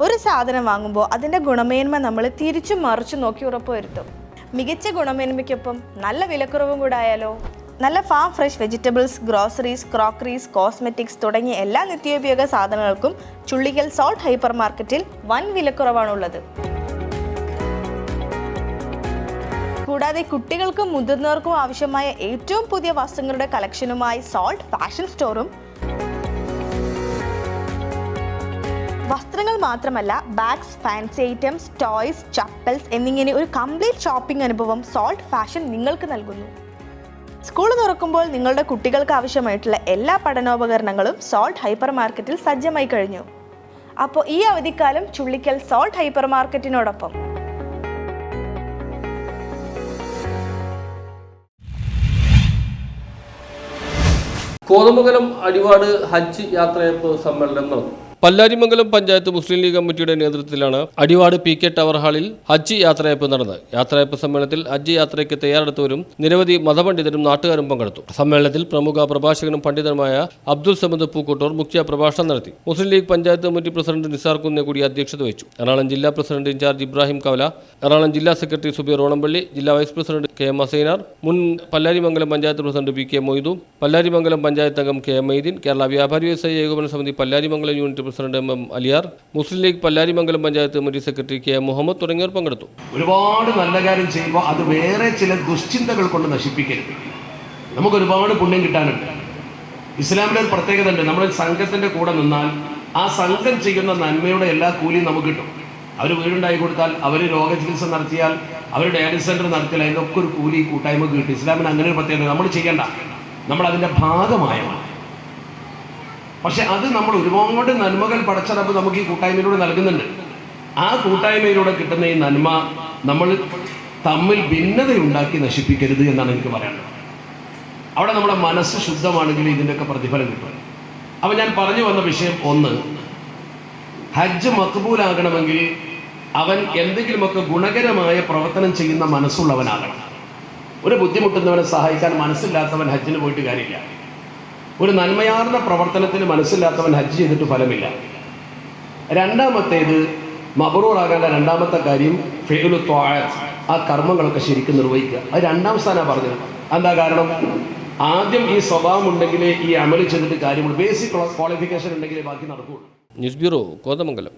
ഒരു സാധനം വാങ്ങുമ്പോൾ അതിന്റെ ഗുണമേന്മ നമ്മൾ തിരിച്ചു മറിച്ചു നോക്കി ഉറപ്പുവരുത്തും മികച്ച ഗുണമേന്മയ്ക്കൊപ്പം നല്ല വിലക്കുറവും കൂടെ ആയാലോ? നല്ല farm fresh vegetables groceries crockeries cosmetics തുടങ്ങിയ എല്ലാ നിത്യോപയോഗ സാധനങ്ങൾക്കും ചുള്ളിക്കൽ സോൾട്ട് ഹൈപ്പർ മാർക്കറ്റിൽ വൻ വിലക്കുറവാണുള്ളത്. കൂടാതെ കുട്ടികൾക്കും മുതിർന്നവർക്കും ആവശ്യമായ ഏറ്റവും പുതിയ വസ്ത്രങ്ങളുടെ കളക്ഷനുമായി സോൾട്ട് ഫാഷൻ സ്റ്റോറും വസ്ത്രങ്ങൾ മാത്രമല്ല bags fancy items toys chappals എന്നിങ്ങനെ ഒരു കംപ്ലീറ്റ് ഷോപ്പിംഗ് അനുഭവം സോൾട്ട് ഫാഷൻ നിങ്ങൾക്ക് നൽകുന്നു. സ്കൂൾ തുറക്കുമ്പോൾ നിങ്ങളുടെ കുട്ടികൾക്ക് ആവശ്യമായിട്ടുള്ള എല്ലാ പഠനോപകരണങ്ങളും സോൾട്ട് ഹൈപ്പർ മാർക്കറ്റിൽ സജ്ജമായി കഴിഞ്ഞു. അപ്പോൾ ഈ അവധിക്കാലം ചുള്ളിക്കൽ സോൾട്ട് ഹൈപ്പർ മാർക്കറ്റിനോടൊപ്പം കോതമംഗലം അടിവാട് ഹജ്ജ് യാത്രയപ്പ് സമ്മേളനം നടന്നു പല്ലാരിമംഗലം പഞ്ചായത്ത് മുസ്ലിം ലീഗ് കമ്മിറ്റിയുടെ നേതൃത്വത്തിലാണ് അടിവാട് പി കെ ടവർ ഹാളിൽ ഹജ്ജ് യാത്രയപ്പ് നടന്നത്. യാത്രയപ്പ് സമ്മേളനത്തിൽ ഹജ്ജ് യാത്രയ്ക്ക് തയ്യാറെടുത്തവരും നിരവധി മതപണ്ഡിതരും നാട്ടുകാരും പങ്കെടുത്തു. സമ്മേളനത്തിൽ പ്രമുഖ പ്രഭാഷകനും പണ്ഡിതനുമായ അബ്ദുൾ സമദ് പൂക്കോട്ടൂർ മുഖ്യ പ്രഭാഷണം നടത്തി. മുസ്ലിം league panchayat committee president Nisar Kunnekkudi അധ്യക്ഷത വഹിച്ചു. എറണാകുളം ജില്ലാ പ്രസിഡന്റ് ഇൻചാർജ് ഇബ്രാഹിം കവല എറണാകുളം ജില്ലാ സെക്രട്ടറി സുബീർ ഓണമ്പള്ളി ജില്ലാ vice president K M Assainar മുൻ Pallarimangalam panchayat president P K Moidu Pallarimangalam panchayat അംഗം K M Mydeen Kerala Vyapari Vyavasayi Ekopana Samithi Pallarimangalam unit president M M Aliyar Muslim League Pallarimangalam panchayat committee secretary K Muhammad തുടങ്ങിയവർ പങ്കെടുത്തു. ഒരുപാട് നല്ല കാര്യം ചെയ്യുമ്പോൾ അത് വേറെ ചില ദുശ്ചിന്തകൾ കൊണ്ട് നശിപ്പിക്കരുത്. നമുക്ക് ഒരുപാട് പുണ്യം കിട്ടാനുണ്ട്. ഇസ്ലാമിലെ ഒരു പ്രത്യേകത ഉണ്ട്. നമ്മൾ സംഘത്തിന്റെ കൂടെ നിന്നാൽ ആ സംഘം ചെയ്യുന്ന നന്മയുടെ എല്ലാ കൂലിയും നമുക്ക് കിട്ടും. അവർ വീടുണ്ടാക്കി കൊടുത്താൽ അവർ രോഗചികിത്സ നടത്തിയാൽ അവർ ഡയാലിസ് സെന്റർ നടത്തിയാൽ അതിനൊക്കെ ഒരു കൂലി കൂട്ടായ്മ കിട്ടും. ഇസ്ലാമിന് അങ്ങനെ ഒരു പ്രത്യേകത നമ്മൾ ചെയ്യേണ്ട. നമ്മൾ അതിന്റെ ഭാഗമായമാണ് പക്ഷെ അത് നമ്മൾ ഒരുപാട് നന്മകൾ പടച്ചറപ്പ് നമുക്ക് ഈ കൂട്ടായ്മയിലൂടെ നൽകുന്നുണ്ട്. ആ കൂട്ടായ്മയിലൂടെ കിട്ടുന്ന ഈ നന്മ നമ്മൾ തമ്മിൽ ഭിന്നതയുണ്ടാക്കി നശിപ്പിക്കരുത് എന്നാണ് എനിക്ക് പറയാനുള്ളത്. അവിടെ നമ്മുടെ മനസ്സ് ശുദ്ധമാണെങ്കിൽ ഇതിന്റെയൊക്കെ പ്രതിഫലം കിട്ടും. അപ്പം ഞാൻ പറഞ്ഞു വന്ന വിഷയം ഒന്ന് ഹജ്ജ് മക്ബൂലാകണമെങ്കിൽ അവൻ എന്തെങ്കിലുമൊക്കെ ഗുണകരമായ പ്രവർത്തനം ചെയ്യുന്ന മനസ്സുള്ളവനാകണം. ഒരു ബുദ്ധിമുട്ടുന്നവനെ സഹായിക്കാൻ മനസ്സില്ലാത്തവൻ ഹജ്ജിന് പോയിട്ട് കാര്യമില്ല. ഒരു നന്മയാർന്ന പ്രവർത്തനത്തിന് മനസ്സില്ലാത്തവൻ ഹജ്ജ് ചെയ്തിട്ട് ഫലമില്ല. രണ്ടാമത്തേത് മബറൂറാകേണ്ട രണ്ടാമത്തെ കാര്യം ഫെയിലു ത്വാഅത്ത്. ആ കർമ്മങ്ങളൊക്കെ ശരിക്കും നിർവഹിക്കുക. അത് രണ്ടാം സ്ഥാനമാണ് പറഞ്ഞത്. എന്താ കാരണം? ആദ്യം ഈ സ്വഭാവം ഉണ്ടെങ്കിലേ ഈ അമൽ ചെയ്തിട്ട് കാര്യമുള്ളൂ. ബേസിക് ക്വാളിഫിക്കേഷൻ ഉണ്ടെങ്കിലേ ബാക്കി നടക്കുകയുള്ളൂ ന്യൂസ് ബ്യൂറോ കോതമംഗലം.